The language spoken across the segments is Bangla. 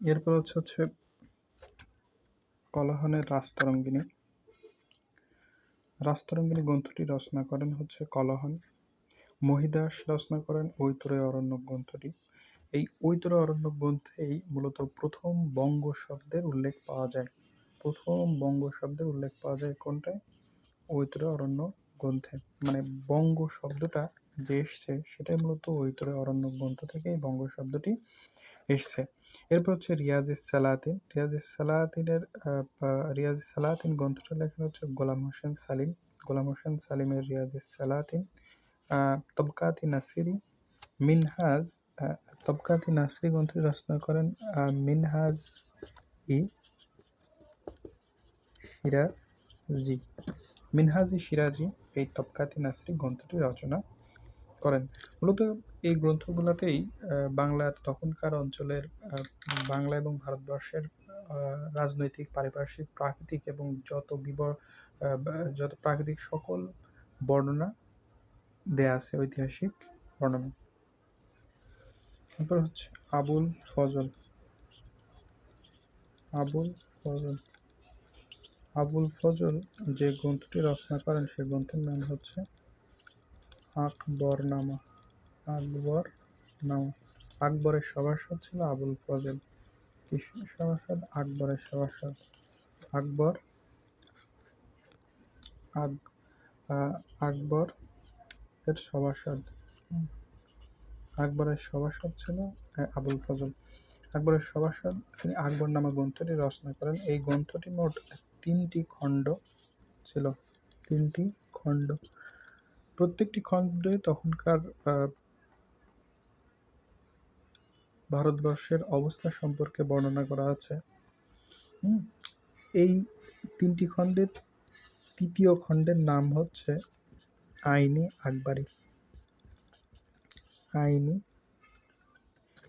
এরপর হচ্ছে হচ্ছে কলহনের রাজতরঙ্গিনী। রাজতরঙ্গিনী গ্রন্থটি রচনা করেন হচ্ছে কলহন। মহিদাস রচনা করেন ঐতরে অরণ্যক গ্রন্থটি। এই ঐতরে অরণ্যক গ্রন্থেই মূলত প্রথম বঙ্গ শব্দের উল্লেখ পাওয়া যায়। প্রথম বঙ্গ শব্দের উল্লেখ পাওয়া যায় কোনটায় ঐতরে অরণ্য গ্রন্থে। মানে বঙ্গ শব্দটা যে এসছে, সেটাই মূলত ঐতরে অরণ্য গ্রন্থ থেকে এই বঙ্গ শব্দটি এসছে। এরপর হচ্ছে রিয়াজিস সালাতিন রিয়াজিস সালাতিনের রিয়াজিস সালাতিন গ্রন্থটা লেখা হচ্ছে গোলাম হোসেন সালিম। গোলাম হোসেন সালিমের রিয়াজিস সালাতিন তবকাতি নাসিরি, মিনহাজ তবকাতি নাসরি গ্রন্থটি রচনা করেন মিনহাজ ই সিরাজি। মিনহাজি সিরাজি এই তবকাতি নাসরি গ্রন্থটি রচনা করেন। মূলত এই গ্রন্থগুলোতেই বাংলার তখনকার অঞ্চলের বাংলা এবং ভারতবর্ষের রাজনৈতিক, পারিপার্শ্বিক, প্রাকৃতিক এবং যত বিবর যত প্রাকৃতিক সকল বর্ণনা দেয়া আছে ঐতিহাসিক বর্ণনা। তারপর হচ্ছে আবুল ফজল। আবুল ফজল। আবুল ফজল যে গ্রন্থটি রচনা করেন, সে গ্রন্থের নাম হচ্ছে আকবরনামা। আকবর? নামা আকবরের সভাসদ ছিল আবুল ফজল। সভাসদ আকবরের সভাসদ আকবর? আকবর এর সভাসদ আকবরের সভাসদ ছিল আবুল ফজল। আকবরের সভাসদ তিনি আকবর নামা গ্রন্থটি রচনা করেন। এই গ্রন্থটি মোট তিনটি খণ্ড ছিল। তিনটি খণ্ড। প্রত্যেকটি খণ্ডে তখনকার ভারতবর্ষের অবস্থা সম্পর্কে বর্ণনা করা আছে। এই তিনটি খণ্ডের তৃতীয় খণ্ডের নাম হচ্ছে আইনি আকবরী। আইনি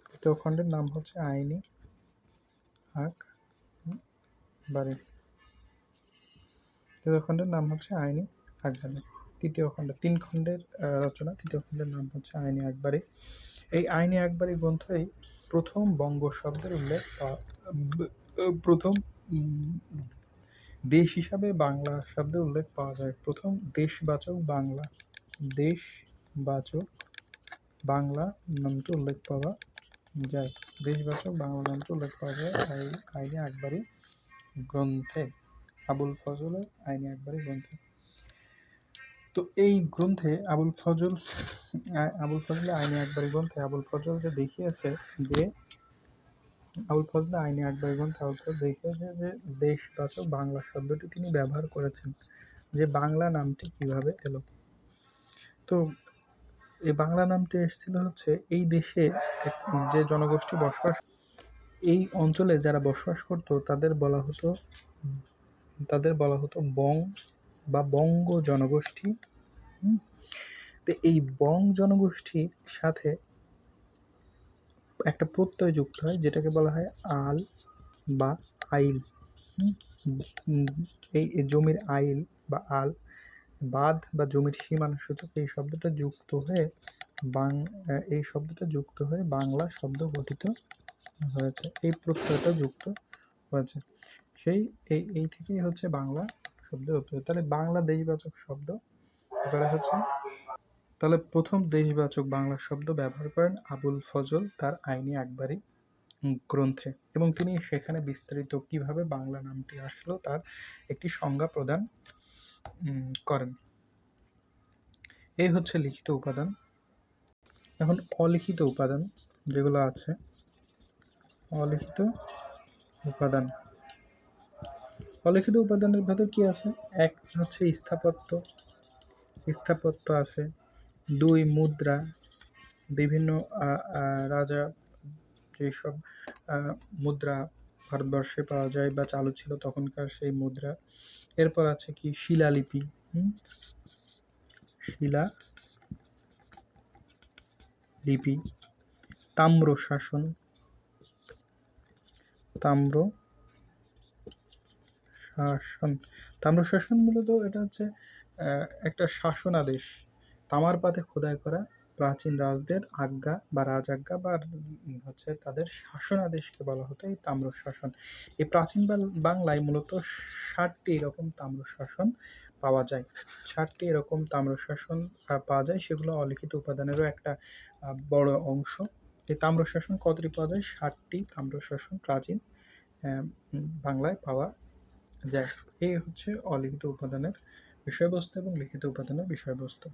তৃতীয় খণ্ডের নাম হচ্ছে আইনি আকবরী। তৃতীয় খণ্ডের নাম হচ্ছে আইনি আকবরী। তৃতীয় খণ্ড, তিন খণ্ডের রচনা। তৃতীয় খণ্ডের নাম হচ্ছে আইনি আকবরী এই আইনি আকবরী গ্রন্থই প্রথম বঙ্গ শব্দের উল্লেখ প্রথম দেশ হিসাবে বাংলা শব্দের উল্লেখ পাওয়া যায়। প্রথম দেশবাচক বাংলা দেশবাচক বাংলা নামটি উল্লেখ পাওয়া যায়। দেশবাচক বাংলা নামটি উল্লেখ পাওয়া যায়। আইনি আকবরী গ্রন্থে, আবুল ফজলের আইনি আকবরী গ্রন্থে। তো এই গ্রন্থে আবুল ফজল আবুল ফজল আইনি আকবরী গ্রন্থে আবুল ফজল যে দেখিয়েছে যে, আবুল ফজল আইনি আকবরী গ্রন্থে আবুল ফজল দেখিয়েছে যে দেশবাচক বাংলা শব্দটি তিনি ব্যবহার করেছেন। যে বাংলা নামটি কীভাবে এলো? তো এই বাংলা নামটি এসেছিল হচ্ছে এই দেশে যে জনগোষ্ঠী বসবাস, এই অঞ্চলে যারা বসবাস করতো তাদের বলা হতো, তাদের বলা হতো বং বা বঙ্গ জনগোষ্ঠী তো এই বং জনগোষ্ঠীর সাথে একটা প্রত্যয় যুক্ত হয়, যেটাকে বলা হয় আল বা আইল এই জমির আইল বা আল, বাঁধ বা জমির সীমানা সূচক এই শব্দটা যুক্ত হয়ে বাং এই শব্দটা যুক্ত হয়ে বাংলা শব্দ গঠিত হয়েছে। এই প্রত্যয়টা যুক্ত হয়েছে। সেই, এই এই থেকেই হচ্ছে বাংলা শব্দ উৎপত্তি তাহলে বাংলা দেশবাচক শব্দ এবারে হচ্ছে, তাহলে প্রথম দেশবাচক বাংলা শব্দ ব্যবহার করেন আবুল ফজল তার আইনি আকবরী গ্রন্থে। এবং তিনি সেখানে বিস্তারিত কীভাবে বাংলা নামটি আসলো তার একটি সংজ্ঞা প্রদান করেন। এই হচ্ছে লিখিত উপাদান। এখন অলিখিত উপাদান যেগুলো আছে, অলিখিত উপাদান। অলিখিত উপাদানের ভেতর কি আছে? এক হচ্ছে স্থাপত্য। স্থাপত্য আছে। দুই মুদ্রা। বিভিন্ন রাজা যেসব মুদ্রা ভারতবর্ষে পাওয়া যায় বা চালু ছিল তখনকার সেই মুদ্রা। এরপর আছে কি? শিলালিপি। শিলা লিপি। তাম্র শাসন তাম্র শাসন। তাম্রশাসন মূলত এটা হচ্ছে একটা শাসনাদেশ। তামার পাতে খোদাই করা প্রাচীন রাজদের আজ্ঞা বা রাজাজ্ঞা বা হচ্ছে তাদের শাসনাদেশকে বলা হতো এই তাম্রশাসন এই প্রাচীন বাংলায় মূলত ষাটটি এরকম তাম্রশাসন পাওয়া যায়। ষাটটি এরকম তাম্রশাসন আহ, পাওয়া যায় সেগুলো অলিখিত উপাদানেরও একটা বড় অংশ। এই তাম্রশাসন কতটি পাওয়া যায়? ষাটটি তাম্রশাসন প্রাচীন বাংলায় পাওয়া যায় এই হচ্ছে অলিখিত উপাদানের বিষয়বস্তু এবং লিখিত উপাদানের বিষয়বস্তু।